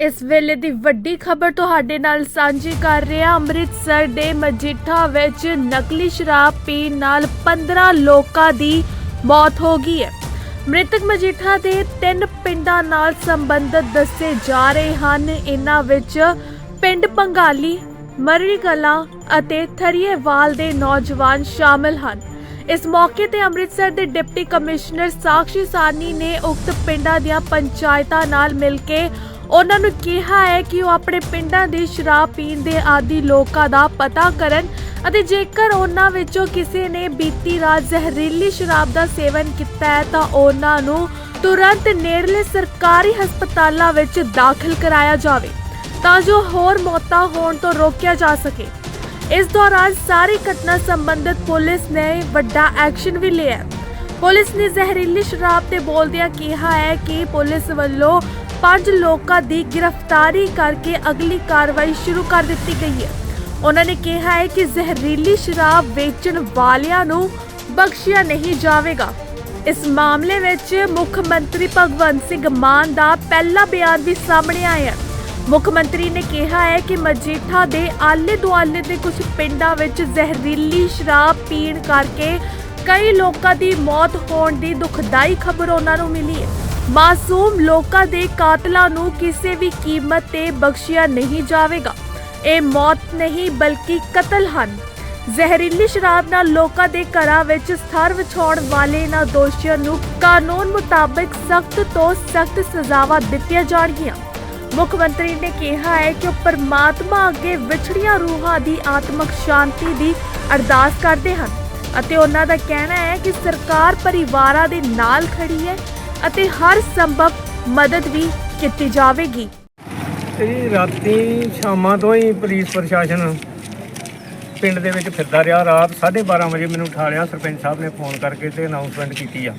ਇਸ ਵੇਲੇ ਦੀ ਵੱਡੀ ਖਬਰ ਤੁਹਾਡੇ ਨਾਲ ਸਾਂਝੀ ਕਰ ਰਹੇ ਹਾਂ। ਅੰਮ੍ਰਿਤਸਰ ਦੇ ਮਜੀਠਾ ਵਿੱਚ ਨਕਲੀ ਸ਼ਰਾਬ ਪੀਣ ਨਾਲ 15 ਲੋਕਾਂ ਦੀ ਮੌਤ ਹੋ ਗਈ ਹੈ। ਮ੍ਰਿਤਕ ਮਜੀਠਾ ਦੇ ਤਿੰਨ ਪਿੰਡਾਂ ਨਾਲ ਸੰਬੰਧਿਤ ਦੱਸੇ ਜਾ ਰਹੇ ਹਨ। ਇਹਨਾਂ ਵਿੱਚ ਪਿੰਡ ਪੰਗਾਲੀ ਮਰੜੀ ਕਲਾਂ ਅਤੇ ਥਰੀਏਵਾਲ ਦੇ ਨੌਜਵਾਨ ਸ਼ਾਮਲ ਹਨ। ਇਸ ਮੌਕੇ ਤੇ ਅੰਮ੍ਰਿਤਸਰ ਦੇ ਡਿਪਟੀ ਕਮਿਸ਼ਨਰ ਸਾਕਸ਼ੀ ਸਾਨੀ ਨੇ ਉਕਤ ਪਿੰਡਾਂ ਦੀਆਂ ਪੰਚਾਇਤਾਂ ਨਾਲ ਮਿਲ ਕੇ ਉਹਨਾਂ ਨੂੰ ਕਿਹਾ ਹੈ ਕਿ ਉਹ ਆਪਣੇ ਪਿੰਡਾਂ ਦੇ ਸ਼ਰਾਬ ਪੀਣ ਦੇ ਆਦੀ ਲੋਕਾਂ ਦਾ ਪਤਾ ਕਰਨ ਅਤੇ ਜੇਕਰ ਉਹਨਾਂ ਵਿੱਚੋਂ ਕਿਸੇ ਨੇ ਬੀਤੀ ਰਾਤ ਜ਼ਹਿਰੀਲੀ ਸ਼ਰਾਬ ਦਾ ਸੇਵਨ ਕੀਤਾ ਹੈ ਤਾਂ ਉਹਨਾਂ ਨੂੰ ਤੁਰੰਤ ਨੇੜਲੇ ਸਰਕਾਰੀ ਹਸਪਤਾਲਾਂ ਵਿੱਚ ਦਾਖਲ ਕਰਾਇਆ ਜਾਵੇ ਤਾਂ ਜੋ ਹੋਰ ਮੌਤਾਂ ਹੋਣ ਤੋਂ ਰੋਕਿਆ ਜਾ ਸਕੇ। ਇਸ ਦੌਰਾਨ ਸਾਰੀ ਘਟਨਾ ਸੰਬੰਧਿਤ ਪੁਲਿਸ ਨੇ ਵੱਡਾ ਐਕਸ਼ਨ ਵੀ ਲਿਆ ਪੁਲਿਸ ਨੇ ਜ਼ਹਿਰੀਲੀ ਸ਼ਰਾਬ ਤੇ ਬੋਲਦਿਆਂ ਕਿਹਾ ਹੈ ਕਿ ਪੁਲਿਸ ਵੱਲੋਂ ਪੰਜ ਲੋਕਾਂ ਦੀ ਗ੍ਰਿਫਤਾਰੀ ਕਰਕੇ ਅਗਲੀ ਕਾਰਵਾਈ ਸ਼ੁਰੂ ਕਰ ਦਿੱਤੀ ਗਈ ਹੈ। ਉਹਨਾਂ ਨੇ ਕਿਹਾ ਹੈ ਕਿ ਜ਼ਹਿਰੀਲੀ ਸ਼ਰਾਬ ਵੇਚਣ ਵਾਲਿਆਂ ਨੂੰ ਬਖਸ਼ਿਆ ਨਹੀਂ ਜਾਵੇਗਾ। ਇਸ ਮਾਮਲੇ ਵਿੱਚ ਮੁੱਖ ਮੰਤਰੀ ਭਗਵੰਤ ਸਿੰਘ ਮਾਨ ਦਾ ਪਹਿਲਾ ਬਿਆਨ ਵੀ ਸਾਹਮਣੇ ਆਇਆ ਮੁੱਖ ਮੰਤਰੀ ਨੇ ਕਿਹਾ ਹੈ ਕਿ ਮਜੀਠਾ ਦੇ ਆਲੇ ਦੁਆਲੇ ਦੇ ਕੁਝ ਪਿੰਡਾਂ ਵਿੱਚ ਜ਼ਹਿਰੀਲੀ ਸ਼ਰਾਬ ਪੀਣ ਕਰਕੇ ਕਈ ਲੋਕਾਂ ਦੀ ਮੌਤ ਹੋਣ ਦੀ ਦੁਖਦਾਈ ਖਬਰ ਉਹਨਾਂ ਨੂੰ ਮਿਲੀ ਹੈ। ਮਾਸੂਮ ਲੋਕਾਂ ਦੇ ਕਾਤਲਾਂ ਨੂੰ ਕਿਸੇ ਵੀ ਕੀਮਤ ਤੇ ਬਖਸ਼ਿਆ ਨਹੀਂ ਜਾਵੇਗਾ। ਇਹ ਮੌਤ ਨਹੀਂ, ਬਲਕਿ ਕਤਲ ਹਨ। ਜ਼ਹਿਰੀਲੀ ਸ਼ਰਾਬ ਨਾਲ ਲੋਕਾਂ ਦੇ ਘਰਾਂ ਵਿੱਚ ਸਥਰ ਵਿਛਾਉਣ ਵਾਲੇ ਇਹਨਾਂ ਦੋਸ਼ੀਆਂ ਨੂੰ ਕਾਨੂੰਨ ਮੁਤਾਬਕ ਸਖਤ ਤੋਂ ਸਖਤ ਸਜ਼ਾਵਾਂ ਦਿੱਤੀਆਂ ਜਾਣਗੀਆਂ। ਮੁੱਖ ਮੰਤਰੀ ਨੇ ਕਿਹਾ ਹੈ ਕਿ ਉਹ ਪਰਮਾਤਮਾ ਅੱਗੇ ਵਿਛੜੀਆਂ ਰੂਹਾਂ ਦੀ ਆਤਮਿਕ ਸ਼ਾਂਤੀ ਦੀ ਅਰਦਾਸ ਕਰਦੇ ਹਨ ਅਤੇ ਉਹਨਾਂ ਦਾ ਕਹਿਣਾ ਹੈ ਕਿ ਸਰਕਾਰ ਪਰਿਵਾਰਾਂ ਦੇ ਨਾਲ ਖੜੀ ਹੈ ਅਤੇ ਹਰ ਸੰਭਵ ਮਦਦ ਵੀ ਕੀਤੀ ਜਾਵੇਗੀ। ਇਹ ਰਾਤੀ ਸ਼ਾਮਾਂ ਤੋਂ ਹੀ ਪੁਲਿਸ ਪ੍ਰਸ਼ਾਸਨ ਪਿੰਡ ਦੇ ਵਿੱਚ ਫਿਰਦਾ ਰਿਹਾ। ਰਾਤ 12:30 ਵਜੇ ਮੈਨੂੰ ਉਠਾ ਲਿਆ ਸਰਪੰਚ ਸਾਹਿਬ ਨੇ ਫੋਨ ਕਰਕੇ ਤੇ ਅਨਾਉਂਸਮੈਂਟ ਕੀਤੀ ਆ।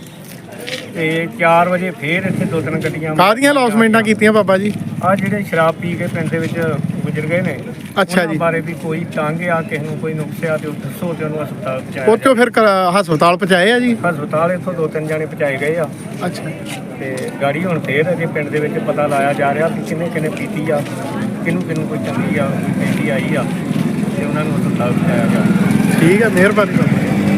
ਤੇ 4 ਵਜੇ ਫੇਰ ਇੱਥੇ ਦੋ ਤਿੰਨ ਗੱਡੀਆਂ ਕਾਹਦੀਆਂ ਲੌਸਮੈਂਟਾਂ ਕੀਤੀਆਂ। ਬਾਬਾ ਜੀ? ਆ ਜਿਹੜੇ ਸ਼ਰਾਬ ਪੀ ਕੇ ਪਿੰਡ ਦੇ ਵਿੱਚ ਗੁਜ਼ਰ ਗਏ ਨੇ। ਅੱਛਾ ਜੀ। ਬਾਰੇ ਵੀ ਕੋਈ ਤੰਗ ਆ ਕਿਸੇ ਨੂੰ ਕੋਈ ਨੁਕਸ ਆ ਤੇ ਉਹ ਦੱਸੋ ਤੇ ਉਹਨੂੰ ਹਸਪਤਾਲ ਪਹੁੰਚਾਇਆ ਉੱਥੋਂ ਫਿਰ ਕ- ਹਸਪਤਾਲ ਪਹੁੰਚਾਏ ਆ ਜੀ। ਹਸਪਤਾਲ ਇੱਥੋਂ ਦੋ ਤਿੰਨ ਜਾਣੇ ਪਹੁੰਚਾਏ ਗਏ ਆ। ਅੱਛਾ। ਤੇ ਗਾੜੀ ਹੁਣ ਫੇਰ ਅਜੇ ਪਿੰਡ ਦੇ ਵਿੱਚ ਪਤਾ ਲਾਇਆ ਜਾ ਰਿਹਾ ਕਿ ਕਿੰਨੇ ਕਿੰਨੇ ਪੀਤੀ ਆ ਕਿਹਨੂੰ ਕਿਹਨੂੰ ਕੋਈ ਚੰਗੀ ਆ ਕੋਈ ਪੀਤੀ ਆਈ ਆ ਤੇ ਉਹਨਾਂ ਨੂੰ ਹਸਪਤਾਲ ਪਹੁੰਚਾਇਆ ਗਿਆ ਠੀਕ ਹੈ ਮਿਹਰਬਾਨੀ। ਜੀ